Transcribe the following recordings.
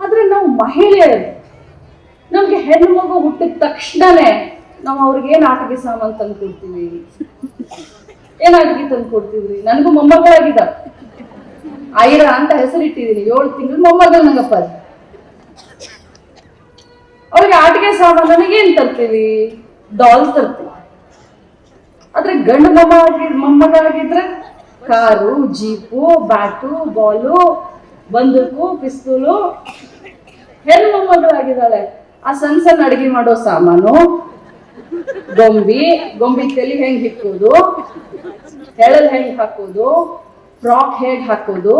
ಆದ್ರೆ ನಾವು ಮಹಿಳೆಯರು. ನಮ್ಗೆ ಹೆಣ್ಣು ಮಗು ಹುಟ್ಟಿದ ತಕ್ಷಣನೇ ನಾವು ಅವ್ರಿಗೆ ಏನ್ ಆಟಿಕೆ ಸಾಮಾನು ತಂದು ಕೊಡ್ತೀವಿ? ಏನ್ ಆಟಿಕೆ ತಂದು ಕೊಡ್ತೀವಿ ನನಗೂ ಮೊಮ್ಮಗಳಾಗಿದ್ದ ಐರ ಅಂತ ಹೆಸರಿಟ್ಟಿದೀನಿ ಏಳು ತಿಂಗಳು ಮೊಮ್ಮಗ ನಂಗಪ್ಪ ಅದು. ಅವ್ರಿಗೆ ಆಟಿಕೆ ಸಾಮಾನು ಏನ್ ತರ್ತೀವಿ? ಡಾಲ್ಸ್ ತರ್ತೀವಿ. ಆದ್ರೆ ಗಂಡು ಮೊಮ್ಮ ಮೊಮ್ಮಗಳಾಗಿದ್ರೆ ಕಾರು, ಜೀಪು, ಬ್ಯಾಟು, ಬಾಲು, ಬಂದೂಕು, ಪಿಸ್ತೂಲು ಹೆಣ್ಣು ಮೊಮ್ಮಗಳಾಗಿದ್ದಾಳೆ. ಆ ಸಣ್ಣ ಸಣ್ಣ ಅಡಿಗೆ ಮಾಡೋ ಸಾಮಾನು. ಗೊಂಬಿ ಗೊಂಬಿ ತಲೆ ಹೆಂಗ್ ಹಿಕ್ಕೋದು ಹೆಳಲ್ ಹೆಂಗ್ ಹಾಕೋದು ಫ್ರಾಕ್ ಹೇಗ್ ಹಾಕೋದು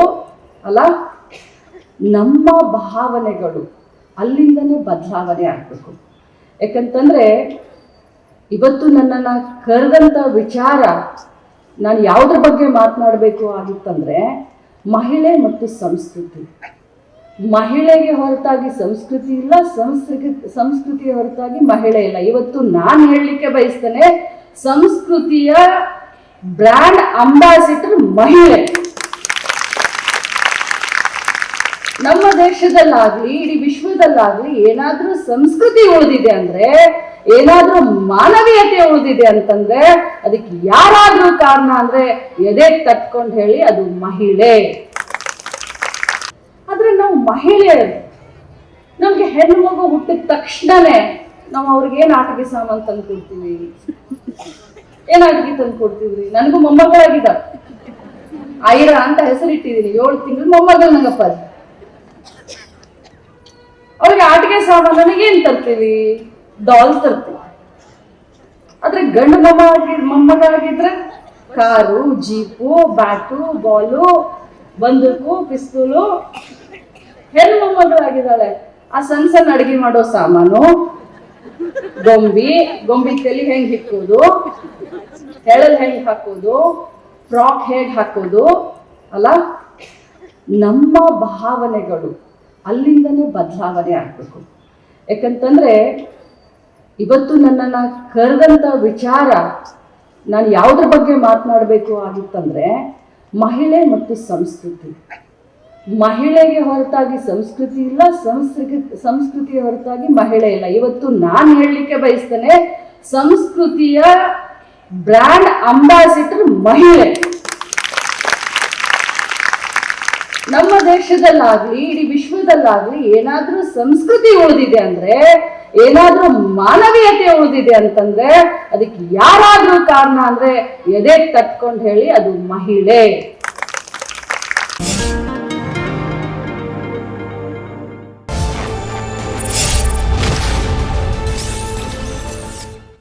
ಅಲ್ಲ, ನಮ್ಮ ಭಾವನೆಗಳು ಅಲ್ಲಿಂದನೇ ಬದಲಾವಣೆ ಆಗ್ಬೇಕು. ಯಾಕಂತಂದ್ರೆ, ಇವತ್ತು ನನ್ನನ್ನ ಕರೆದಂತ ವಿಚಾರ ನಾನು ಯಾವುದ್ರ ಬಗ್ಗೆ ಮಾತನಾಡಬೇಕು ಆಗಿತ್ತಂದ್ರೆ, ಮಹಿಳೆ ಮತ್ತು ಸಂಸ್ಕೃತಿ. ಮಹಿಳೆಗೆ ಹೊರತಾಗಿ ಸಂಸ್ಕೃತಿ ಇಲ್ಲ, ಸಂಸ್ಕೃತಿ, ಸಂಸ್ಕೃತಿಯ ಹೊರತಾಗಿ ಮಹಿಳೆ ಇಲ್ಲ. ಇವತ್ತು ನಾನು ಹೇಳಲಿಕ್ಕೆ ಬಯಸ್ತೇನೆ, ಸಂಸ್ಕೃತಿಯ ಬ್ರ್ಯಾಂಡ್ ಅಂಬಾಸಿಡರ್ ಮಹಿಳೆ. ನಮ್ಮ ದೇಶದಲ್ಲಾಗ್ಲಿ, ಇಡೀ ವಿಶ್ವದಲ್ಲಾಗ್ಲಿ ಏನಾದ್ರೂ ಸಂಸ್ಕೃತಿ ಉಳಿದಿದೆ ಅಂದ್ರೆ, ಏನಾದ್ರೂ ಮಾನವೀಯತೆ ಉಳಿದಿದೆ ಅಂತಂದ್ರೆ, ಅದಕ್ಕೆ ಯಾರಾದ್ರೂ ಕಾರಣ ಅಂದ್ರೆ ಎದೆ ತಟ್ಕೊಂಡು ಹೇಳಿ ಅದು ಮಹಿಳೆ. ಮಹಿಳೆಯರು. ನಮ್ಗೆ ಹೆಣ್ಣು ಮಗು ಹುಟ್ಟಿದ ತಕ್ಷಣನೇ ನಾವು ಅವ್ರಿಗೆ ಏನ್ ಆಟಿಕೆ ಸಾಮಾನು ತಂದು ಕೊಡ್ತೀವಿ. ಏನ್ ಆಟಿಕೆ ತಂದು ಕೊಡ್ತೀವ್ರಿ ನನಗೂ ಮೊಮ್ಮಗಳಾಗಿದ್ದ ಐರ ಅಂತ ಹೆಸರಿಟ್ಟಿದೀನಿ ಏಳು ತಿಂಗಳು ಮೊಮ್ಮಗಳು ನಂಗಪ್ಪ. ಅವ್ರಿಗೆ ಆಟಿಕೆ ಸಾಮಾನು ಏನ್ ತರ್ತೀವಿ? ಡಾಲ್ ತರ್ತೀವಿ. ಆದ್ರೆ ಗಂಡು ಮೊಮ್ಮ ಆಗಿ ಮೊಮ್ಮಗಳಾಗಿದ್ರೆ ಕಾರು, ಜೀಪು, ಬ್ಯಾಟು, ಬಾಲು, ಬಂದೂಕು, ಪಿಸ್ತೂಲು ಹೆಣ್ಣು ಮೊಮ್ಮಗಳಾಗಿದ್ದಾಳೆ ಆ ಸಣ್ಣ ಸಣ್ಣ ಅಡಿಗೆ ಮಾಡೋ ಸಾಮಾನು, ಗೊಂಬಿ ಗೊಂಬಿ ತಲೆ ಹೆಂಗ್ ಹಿಕ್ಕೋದು ಹೆಳಲ್ ಹೆಂಗ್ ಹಾಕೋದು ಫ್ರಾಕ್ ಹೇಗ್ ಹಾಕೋದು ಅಲ್ಲ? ನಮ್ಮ ಭಾವನೆಗಳು ಅಲ್ಲಿಂದನೇ ಬದಲಾವಣೆ ಆಗ್ಬೇಕು. ಯಾಕಂತಂದ್ರೆ ಇವತ್ತು ನನ್ನನ್ನ ಕರೆದಂತ ವಿಚಾರ ನಾನು ಯಾವುದ್ರ ಬಗ್ಗೆ ಮಾತನಾಡಬೇಕು ಆಗಿತ್ತಂದ್ರೆ ಮಹಿಳೆ ಮತ್ತು ಸಂಸ್ಕೃತಿ. ಮಹಿಳೆಗೆ ಹೊರತಾಗಿ ಸಂಸ್ಕೃತಿ ಇಲ್ಲ, ಸಂಸ್ಕೃತಿ, ಸಂಸ್ಕೃತಿಯ ಹೊರತಾಗಿ ಮಹಿಳೆ ಇಲ್ಲ. ಇವತ್ತು ನಾನು ಹೇಳಲಿಕ್ಕೆ ಬಯಸ್ತೇನೆ, ಸಂಸ್ಕೃತಿಯ ಬ್ರ್ಯಾಂಡ್ ಅಂಬಾಸಿಡರ್ ಮಹಿಳೆ. ನಮ್ಮ ದೇಶದಲ್ಲಾಗ್ಲಿ, ಇಡೀ ವಿಶ್ವದಲ್ಲಾಗ್ಲಿ ಏನಾದ್ರೂ ಸಂಸ್ಕೃತಿ ಉಳಿದಿದೆ ಅಂದ್ರೆ, ಏನಾದ್ರೂ ಮಾನವೀಯತೆ ಉಳಿದಿದೆ ಅಂತಂದ್ರೆ, ಅದಕ್ಕೆ ಯಾರಾದ್ರೂ ಕಾರಣ ಅಂದ್ರೆ ಎದೆ ತಟ್ಕೊಂಡು ಹೇಳಿ ಅದು ಮಹಿಳೆ.